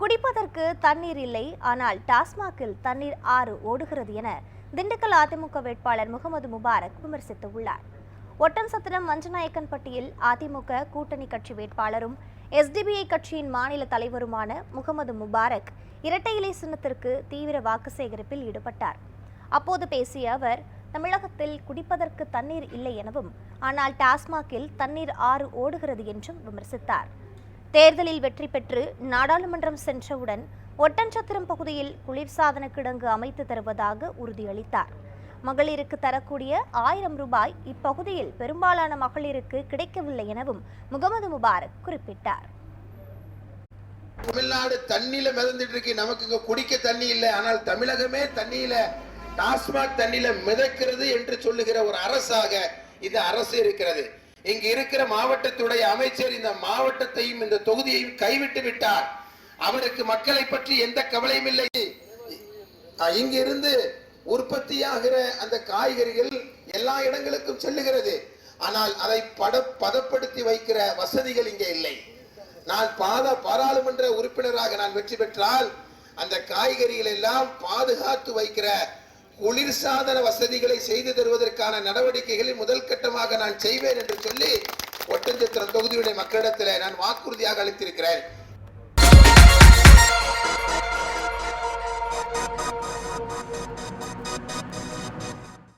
குடிப்பதற்கு தண்ணீர் இல்லை ஆனால் டாஸ்மாகில் தண்ணீர் ஆறு ஓடுகிறது என திண்டுக்கல் அதிமுக வேட்பாளர் முகமது முபாரக் விமர்சித்துள்ளார். ஒட்டன்சத்திரம் மஞ்சநாயக்கன்பட்டியில் அதிமுக கூட்டணி கட்சி வேட்பாளரும் எஸ்டிபிஐ கட்சியின் மாநில தலைவருமான முகமது முபாரக் இரட்டை இலை சின்னத்திற்கு தீவிர வாக்கு சேகரிப்பில் ஈடுபட்டார். அப்போது பேசிய அவர் தமிழகத்தில் குடிப்பதற்கு தண்ணீர் இல்லை எனவும் ஆனால் டாஸ்மாகில் தண்ணீர் ஆறு ஓடுகிறது என்றும் விமர்சித்தார். தேர்தலில் வெற்றி பெற்று நாடாளுமன்றம் சென்றவுடன் ஒட்டன்சத்திரம் பகுதியில் குளிர்சாதன கிடங்கு அமைத்து தருவதாக உறுதியளித்தார். மகளிருக்கு தரக்கூடிய ஆயிரம் ரூபாய் இப்பகுதியில் பெரும்பாலான மகளிருக்கு கிடைக்கவில்லை எனவும் முகமது முபாரக் குறிப்பிட்டார். தமிழ்நாடு தண்ணியில மிதந்துட்டு இருக்கு. நமக்கு இங்க குடிக்க தண்ணி இல்லை. ஆனால் தமிழகமே தண்ணியில டாஸ்மாக் தண்ணியில மிதக்கிறது என்று சொல்லுகிற ஒரு அரசாக இந்த அரசு இருக்கிறது. இங்கு இருக்கிற மாவட்டத்துடைய அமைச்சர் இந்த மாவட்டத்தையும் இந்த தொகுதியையும் கைவிட்டு விட்டார். அவருக்கு மக்களை பற்றி எந்த கவலையும் இல்லை. இங்கிருந்து உற்பத்தியாகிற அந்த காய்கறிகள் எல்லா இடங்களுக்கும் செல்லுகிறது. ஆனால் அதை பட பதப்படுத்தி வைக்கிற வசதிகள் இங்கே இல்லை. நான் பாத பாராளுமன்ற உறுப்பினராக நான் வெற்றி பெற்றால் அந்த காய்கறிகள் எல்லாம் பாதுகாத்து வைக்கிற குளிர்சாதன வசதிகளை செய்து தருவதற்கான நடவடிக்கைகளை முதல் கட்டமாக நான் செய்வேன் என்று சொல்லி ஒட்டஞ்சத்திரம் தொகுதியுடைய மக்களிடத்தில் நான் வாக்குறுதியாக அளித்திருக்கிறேன்.